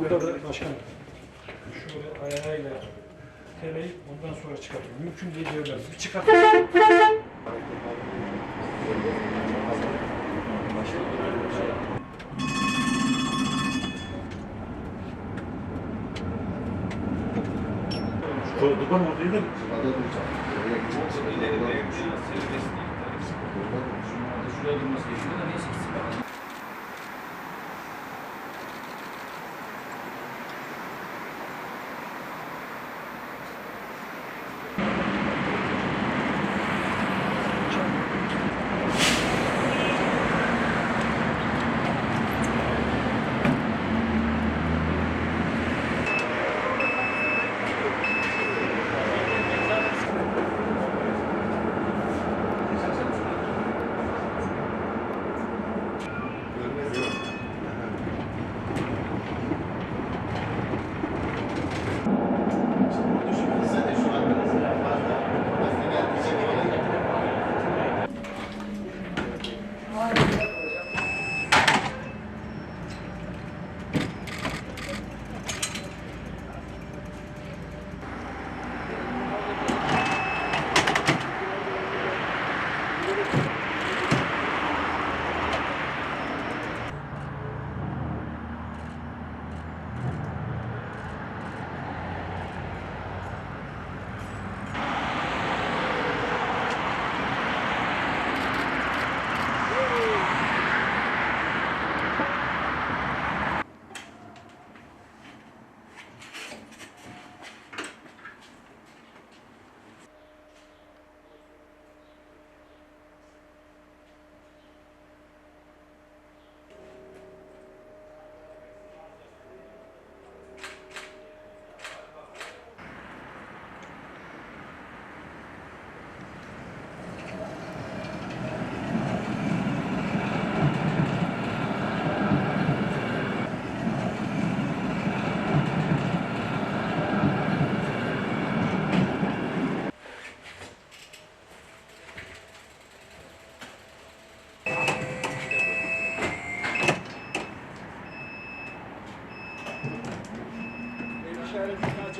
Burada başkanım. Şöyle ayağıyla teleyip ondan sonra çıkartın. Mümkün değil diyorlar. Bir çıkartın. Duban orayı da Şuraya durması gerekiyor da neyse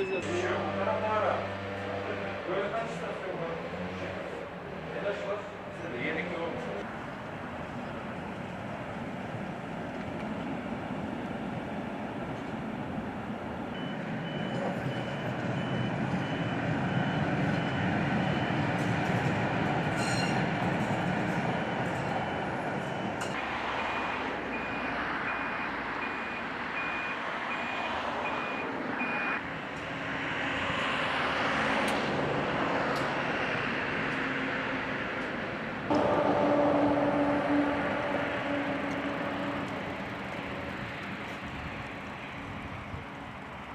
ikisi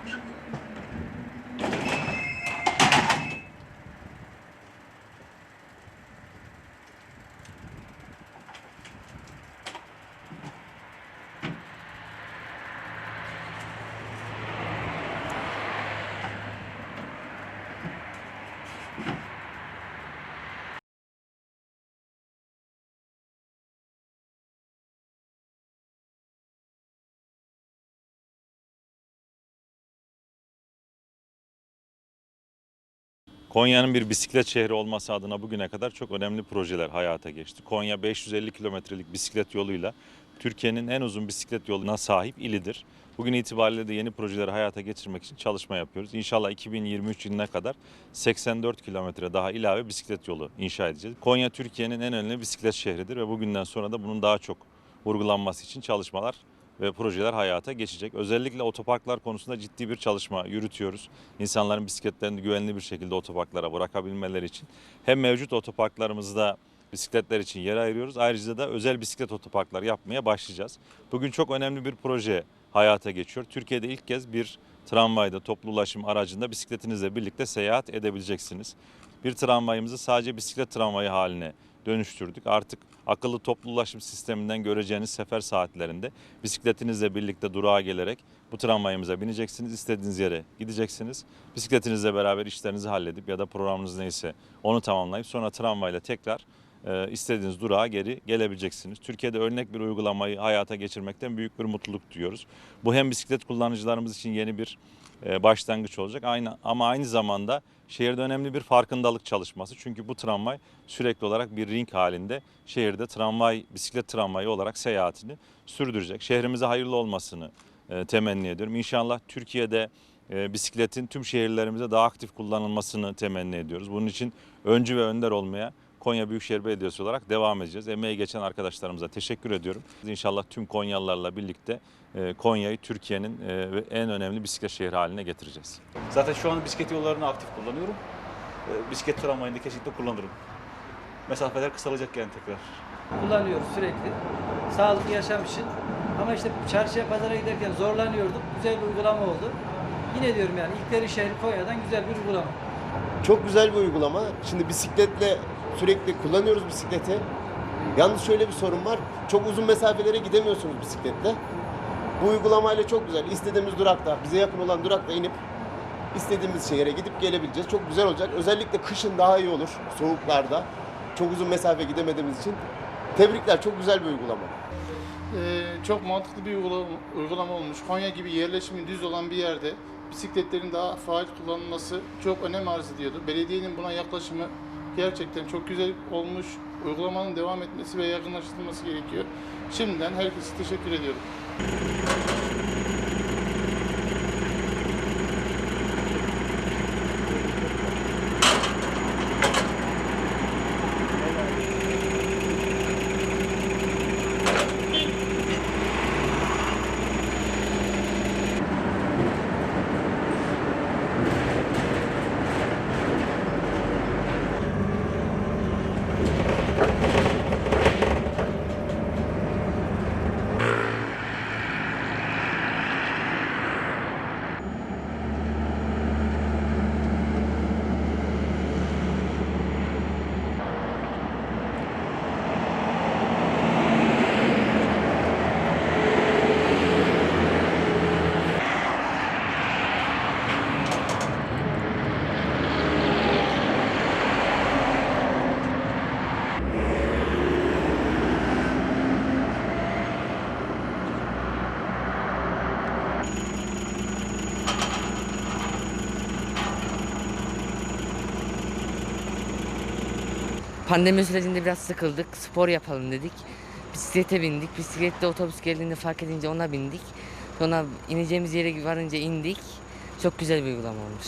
de Konya'nın bir bisiklet şehri olması adına bugüne kadar çok önemli projeler hayata geçti. Konya 550 kilometrelik bisiklet yoluyla Türkiye'nin en uzun bisiklet yoluna sahip ilidir. Bugün itibariyle de yeni projeleri hayata geçirmek için çalışma yapıyoruz. İnşallah 2023 yılına kadar 84 kilometre daha ilave bisiklet yolu inşa edeceğiz. Konya Türkiye'nin en önemli bisiklet şehridir ve bugünden sonra da bunun daha çok vurgulanması için çalışmalar ve projeler hayata geçecek. Özellikle otoparklar konusunda ciddi bir çalışma yürütüyoruz. İnsanların bisikletlerini güvenli bir şekilde otoparklara bırakabilmeleri için hem mevcut otoparklarımızda bisikletler için yer ayırıyoruz. Ayrıca da özel bisiklet otoparklar yapmaya başlayacağız. Bugün çok önemli bir proje hayata geçiyor. Türkiye'de ilk kez bir tramvayda, toplu ulaşım aracında bisikletinizle birlikte seyahat edebileceksiniz. Bir tramvayımızı sadece bisiklet tramvayı haline dönüştürdük. Artık akıllı toplu ulaşım sisteminden göreceğiniz sefer saatlerinde bisikletinizle birlikte durağa gelerek bu tramvayımıza bineceksiniz. istediğiniz yere gideceksiniz. Bisikletinizle beraber işlerinizi halledip ya da programınız neyse onu tamamlayıp sonra tramvayla tekrar istediğiniz durağa geri gelebileceksiniz. Türkiye'de örnek bir uygulamayı hayata geçirmekten büyük bir mutluluk duyuyoruz. Bu hem bisiklet kullanıcılarımız için yeni bir e, başlangıç olacak. Aynı ama aynı zamanda şehirde önemli bir farkındalık çalışması. Çünkü bu tramvay sürekli olarak bir ring halinde şehirde tramvay, bisiklet tramvayı olarak seyahatini sürdürecek. Şehrimize hayırlı olmasını e, temenni ediyorum. İnşallah Türkiye'de e, bisikletin tüm şehirlerimizde daha aktif kullanılmasını temenni ediyoruz. Bunun için öncü ve önder olmaya Konya Büyükşehir Belediyesi olarak devam edeceğiz. Emeği geçen arkadaşlarımıza teşekkür ediyorum. İnşallah tüm Konyalılarla birlikte e, Konya'yı Türkiye'nin e, ve en önemli bisiklet şehri haline getireceğiz. Zaten şu an bisiklet yollarını aktif kullanıyorum. Ee, Bisiklet tramvayını da kesinlikle kullanırım. Mesafeler kısalacak yani tekrar. kullanıyoruz sürekli. Sağlıklı yaşam için. Ama işte çarşıya pazara giderken zorlanıyorduk. Güzel bir uygulama oldu. Yine diyorum yani ilkleri şehri Konya'dan güzel bir uygulama. Çok güzel bir uygulama. Şimdi bisikletle sürekli kullanıyoruz bisikleti. Yalnız şöyle bir sorun var. Çok uzun mesafelere gidemiyorsunuz bisikletle. Bu uygulamayla çok güzel. İstediğimiz durakta, bize yakın olan durakta inip istediğimiz şehre gidip gelebileceğiz. Çok güzel olacak. Özellikle kışın daha iyi olur. Soğuklarda. Çok uzun mesafe gidemediğimiz için. Tebrikler. Çok güzel bir uygulama. Ee, çok mantıklı bir uygulama, uygulama olmuş. Konya gibi yerleşimi düz olan bir yerde bisikletlerin daha faal kullanılması çok önem arz ediyordu. Belediyenin buna yaklaşımı gerçekten çok güzel olmuş. Uygulamanın devam etmesi ve yaygınlaştırılması gerekiyor. Şimdiden herkese teşekkür ediyorum. Pandemi sürecinde biraz sıkıldık. Spor yapalım dedik. Bisiklete bindik. Bisiklette otobüs geldiğinde fark edince ona bindik. Sonra ineceğimiz yere varınca indik. Çok güzel bir uygulama olmuş.